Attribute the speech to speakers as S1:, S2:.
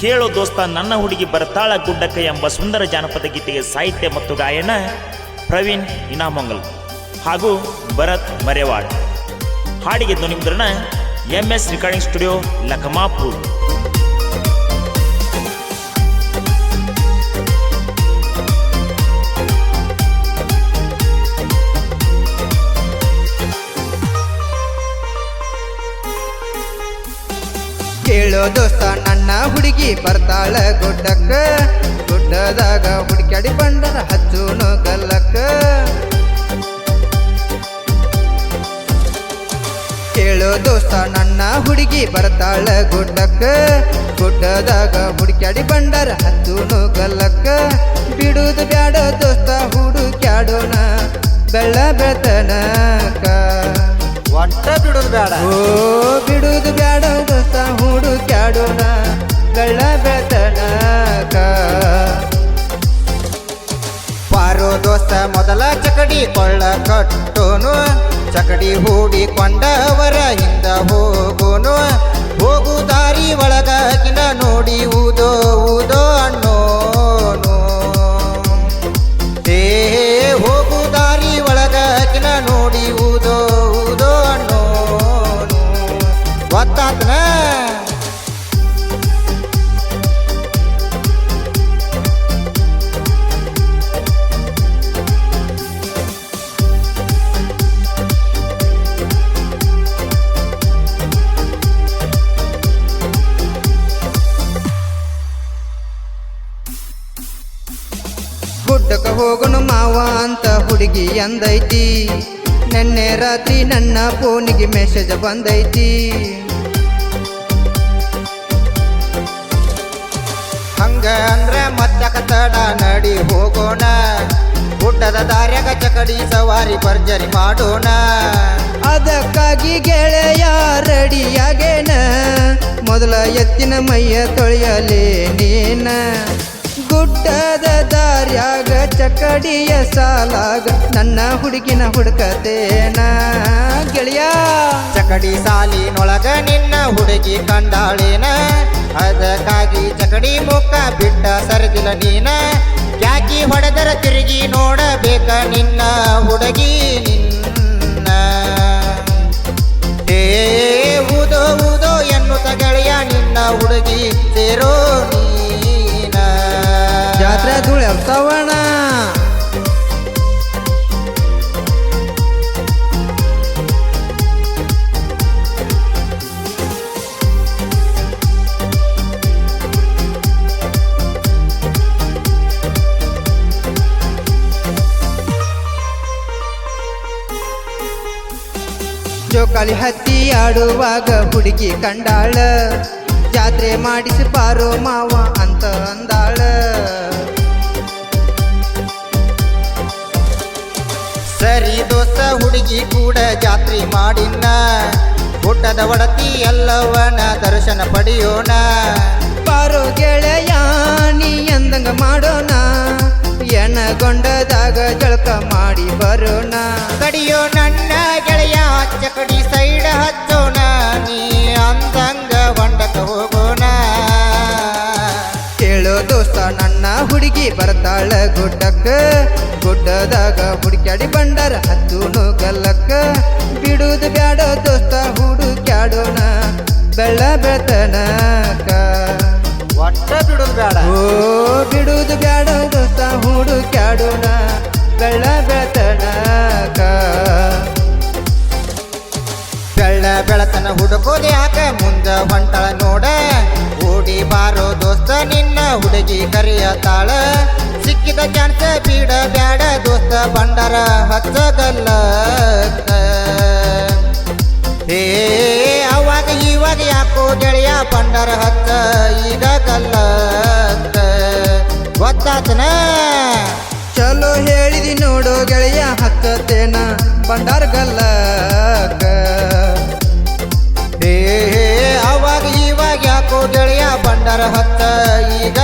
S1: ಕೇಳೋ ದೋಸ್ತ ನನ್ನ ಹುಡುಗಿ ಬರ್ತಾಳ ಗುಡ್ಡಕ್ಕ ಎಂಬ ಸುಂದರ ಜಾನಪದ ಗೀತೆಗೆ ಸಾಹಿತ್ಯ ಮತ್ತು ಗಾಯನ ಪ್ರವೀಣ್ ಇನಾಮಂಗಲ್ ಹಾಗೂ ಭರತ್ ಮರೇವಾಡ್. ಹಾಡಿಗೆ ಧ್ವನಿಮುದ್ರಣ M S recording studio Lakhamapur.
S2: ಕೇಳೋ ದೋಸ್ತ ನನ್ನ ಹುಡುಗಿ ಬರ್ತಾಳ ಗುಡ್ಡಕ್ಕ. ಗುಡ್ಡದಾಗ ಹುಡುಕ್ಯಾಡಿ ಬಂಡದ ಹಚ್ಚುನು ಗಲ್ಲಕ್ಕ. ಕೇಳೋ ದೋಸ್ತ ನನ್ನ ಹುಡುಗಿ ಬರ್ತಾಳ ಗುಡ್ಡಕ್ಕ. ಗುಡ್ಡದಾಗ ಹುಡುಕ್ಯಾಡಿ ಬಂಡರ ಹಚ್ಚುನು ಗಲ್ಲಕ್ಕ. ಬಿಡುದು ಬ್ಯಾಡ ದೋಸ್ತ ಹುಡುಕ್ಯಾಡೋಣ ಬೆಳ್ಳ ಬೆಳ್ತನಕ
S3: ಒಟ್ಟ ಬಿಡುದು ಬೇಡ
S2: ಓ ಬಿಡುದು ಬ್ಯಾಡ ಬೆಳತನಕ
S3: ಪಾರೋ ದೋಸ್ತ ಮೊದಲ ಚಕಡಿ ಕೊಳ್ಳ ಕಟ್ಟೋನು ಚಕಡಿ ಹೂಡಿಕೊಂಡವರ ಹಿಂದ ಹೋಗೋನು ಹೋಗು
S2: ಹೋಗೋನು ಮಾವ ಅಂತ ಹುಡುಗಿ ಅಂದೈತಿ. ನೆನ್ನೆ ರಾತ್ರಿ ನನ್ನ ಫೋನಿಗೆ ಮೆಸೇಜ್ ಬಂದೈತಿ.
S3: ಹಂಗ ಅಂದ್ರೆ ಮತ್ತಕ ತಡ ನಡಿ ಹೋಗೋಣ. ಗುಡ್ಡದ ದಾರ್ಯಾಗ ಚಕಡಿ ಸವಾರಿ ಭರ್ಜರಿ ಮಾಡೋಣ.
S2: ಅದಕ್ಕಾಗಿ ಗೆಳೆಯ ರೆಡಿಯಾಗೇನ. ಮೊದಲ ಎತ್ತಿನ ಮೈಯ ತೊಳೆಯಲೇ ನೀನ. ಗುಡ್ಡದ ದಾರ್ಯಾಗ ಚಕಡಿಯ ಸಾಲಾಗ ನನ್ನ ಹುಡುಗಿನ ಹುಡುಕತೇನ? ಗೆಳೆಯ!
S3: ಚಕಡಿ ಸಾಲಿನೊಳಗ ನಿನ್ನ ಹುಡುಗಿ ಕಂಡಾಳೇನ ಅದಕ್ಕಾಗಿ ಚಕಡಿ ಮುಖ ಬಿಟ್ಟ ಸರದಿಲ್ಲ ನೀನ? ಯಾಕಿ ಹೊಡೆದರ ತಿರುಗಿ ನೋಡಬೇಕ ನಿನ್ನ ಹುಡುಗಿ ನಿನ್ನ? ಏ ಊದೋ ಎನ್ನುತ್ತ ಗೆಳೆಯ ನಿನ್ನ ಹುಡುಗಿ ಸೇರೋ
S2: ಧೂಳೆವ್ಸವಣ ಜೋಕಾಲಿ ಹತ್ತಿ ಆಡುವಾಗ ಹುಡುಗಿ ಕಂಡಾಳ. ಜಾತ್ರೆ ಮಾಡಿಸಿ ಪಾರೋ ಮಾವ ಅಂತ ಅಂದಾಳ.
S3: ಸರಿ ಹುಡುಗಿ ಕೂಡ ಜಾತ್ರೆ ಮಾಡಿನ್ನ ಊಟದ ಒಡತಿ ಎಲ್ಲವನ ದರ್ಶನ ಪಡೆಯೋಣ.
S2: ಬಾರೋ ಗೆಳೆಯ ನೀ ಎಂದಂಗ ಮಾಡೋಣ. ಎನಗೊಂಡದಾಗ ಜಳಕ ಮಾಡಿ ಬರೋಣ.
S3: ಕಡಿಯೋ ನನ್ನ ಗೆಳೆಯ ಚಕಡಿ ಸೈಡ್ ಹಚ್ಚೋಣ. ನೀ ಅಂದಂಗ ಹೊಂಡಕ ಹೋಗೋಣ.
S2: ಕೇಳೋ ದೋಸ್ತ ನನ್ನ ಹುಡುಗಿ ಬರ್ತಾಳ ಗುಡ್ಡಕ್ಕ. ಗುಡ್ಡದಾಗ
S3: ಬೇಡ.
S2: ಓ, ಬಿಡುದು ಬ್ಯಾಡ ದೋಸ್ತ ಹುಡುಕ್ಯಾಡೋಣ ಬೆಳ್ಳ ಬೆಳತನಕ
S3: ಬೆಳ್ಳ ಬೆಳತನ ಹುಡುಕೋದು ಯಾಕ ಮುಂದ ಹೊಂಟಳ ನೋಡ. ಓಡಿ ಬಾರೋ ದೋಸ್ತ, ನಿನ್ನ ಹುಡುಗಿ ಕರೆಯತಾಳ. ಸಿಕ್ಕಿದ ಚಾನ್ಸ ಬೀಡ ಬ್ಯಾಡ, ದೋಸ್ತ ಬಂಡರ ಹಚ್ಚಗಲ್ಲ ಏ ಅವಾಗ ಇವಾಗ ಯಾಕೋ ಗೆಳೆಯ ಬಂಡರ ಹಚ್ಚ
S2: ಗೆಳೆಯ ಹತ್ತತೇನ ಬಂಡಾರ ಗಲ್ಲಕ
S3: ಏ ಅವಾಗ ಇವಾಗ ಯಾಕೋ ಗೆಳೆಯ ಬಂಡರ ಹತ್ತ? ಈಗ